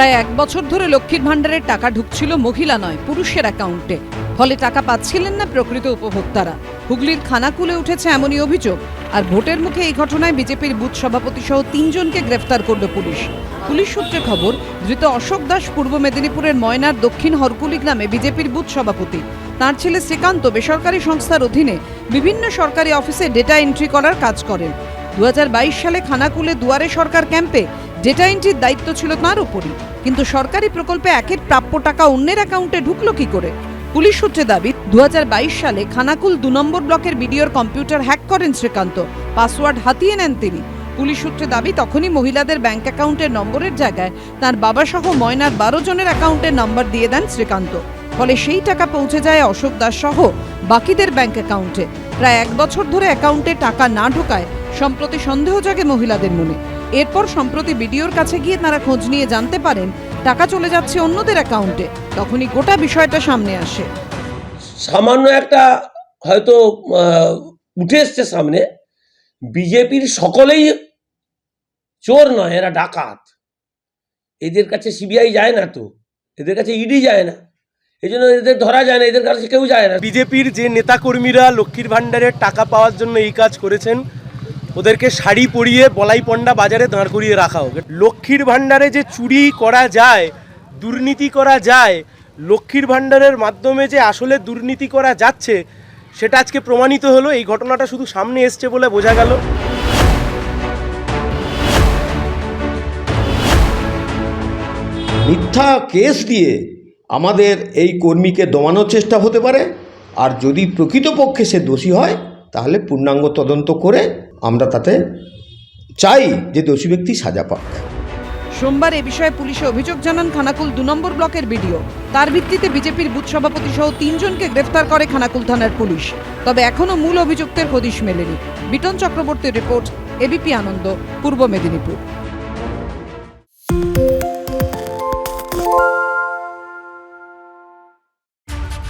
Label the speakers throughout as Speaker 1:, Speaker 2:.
Speaker 1: প্রায় এক বছর ধরে লক্ষ্মীর ভাণ্ডারের টাকা ঢুকছিল মহিলা নয়, পুরুষের অ্যাকাউন্টে। ফলে টাকা পাচ্ছিলেন না প্রকৃত উপভোক্তারা। হুগলির খানাকুলে উঠেছে এমনই অভিযোগ। আর ভোটের মুখে এই ঘটনায় বিজেপির বুথ সভাপতি সহ তিনজনকে গ্রেফতার করল পুলিশ। পুলিশ সূত্রে খবর, ধৃত অশোক দাস পূর্ব মেদিনীপুরের ময়নার দক্ষিণ হরকুলি গ্রামে বিজেপির বুথ সভাপতি। তার ছেলে শ্রীকান্ত বেসরকারি সংস্থার অধীনে বিভিন্ন সরকারি অফিসে ডেটা এন্ট্রি করার কাজ করেন। দু হাজার বাইশ সালে খানাকুলে দুয়ারে সরকার ক্যাম্পে ডেটা এন্ট্রির দায়িত্ব ছিল তার উপরই। কিন্তু সরকারি প্রকল্পে একের প্রাপ্য টাকা অন্যের অ্যাকাউন্টে ঢুকলো কি করে? পুলিশ সূত্রে দাবি, দুহাজার বাইশ সালে খানাকুল দু নম্বর ব্লকের বিডিওর কম্পিউটার হ্যাক করেন শ্রীকান্ত। পাসওয়ার্ড হাতিয়ে নেন তিনি। পুলিশ সূত্রে দাবি, তখনই মহিলাদের ব্যাংক অ্যাকাউন্টের নম্বরের জায়গায় তার বাবা সহ ময়নার বারো জনের অ্যাকাউন্টের নম্বর দিয়ে দেন শ্রীকান্ত। ফলে সেই টাকা পৌঁছে যায় অশোক দাস সহ বাকিদের ব্যাংক অ্যাকাউন্টে। প্রায় এক বছর ধরে অ্যাকাউন্টে টাকা না ঢোকায়, সম্প্রতি সন্দেহ জাগে মহিলাদের মনে। এরপর সম্প্রতি বিডিওর কাছে গিয়ে তারা খোঁজ নিয়ে জানতে পারেন টাকা চলে যাচ্ছে অন্যদের অ্যাকাউন্টে। তখনই গোটা বিষয়টা সামনে আসে।
Speaker 2: সামান্য একটা হয়তো উঠে এসছে সামনে। বিজেপির সকলেই চোর নয় এরা ডাকাত। এদের কাছে সিবিআই যায় না তো। এদের কাছে ইডি যায় না। এই জন্য এদের ধরা যায় না এদের কাছে কেউ যায় না।
Speaker 3: বিজেপির যে নেতাকর্মীরা লক্ষ্মীর ভাণ্ডারের টাকা পাওয়ার জন্য এই কাজ করেছেন ওদেরকে শাড়ি পরিয়ে বলাই পণ্ডা বাজারে দাঁড় করিয়ে রাখা হোক। লক্ষ্মীর ভাণ্ডারে যে চুরি করা যায়, দুর্নীতি করা যায়, লক্ষ্মীর ভাণ্ডারের মাধ্যমে যে আসলে দুর্নীতি করা যাচ্ছে, সেটা আজকে প্রমাণিত হলো। এই ঘটনাটা শুধু সামনে এসছে বলে বোঝা গেল।
Speaker 4: মিথ্যা কেস দিয়ে আমাদের এই কর্মীকে দমানোর চেষ্টা হতে পারে। আর যদি প্রকৃতপক্ষে সে দোষী হয়, তাহলে পূর্ণাঙ্গ তদন্ত করে আমরা তাতে চাই যে দোষী ব্যক্তি সাজা পাক।
Speaker 1: সোমবার এ বিষয়ে পুলিশে অভিযোগ জানান খানাকুল দু নম্বর ব্লকের বিডিও। তার ভিত্তিতে বিজেপির বুথ সভাপতি সহ তিনজনকে গ্রেফতার করে খানাকুল থানার পুলিশ। তবে এখনও মূল অভিযুক্তের হদিশ মেলেনি। বিটন চক্রবর্তীর রিপোর্ট, এবিপি আনন্দ, পূর্ব মেদিনীপুর।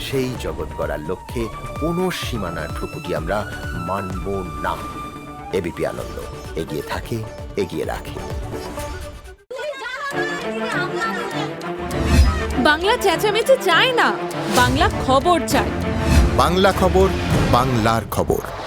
Speaker 5: সেই জগৎ গড়ার লক্ষ্যে কোনো সীমানার ঠুকুটি আমরা মানব না। এবিপি আনন্দ এগিয়ে থাকে এগিয়ে রাখে।
Speaker 6: বাংলা চেঁচামেচি চায় না বাংলা খবর চায়।
Speaker 5: বাংলা খবর বাংলার খবর।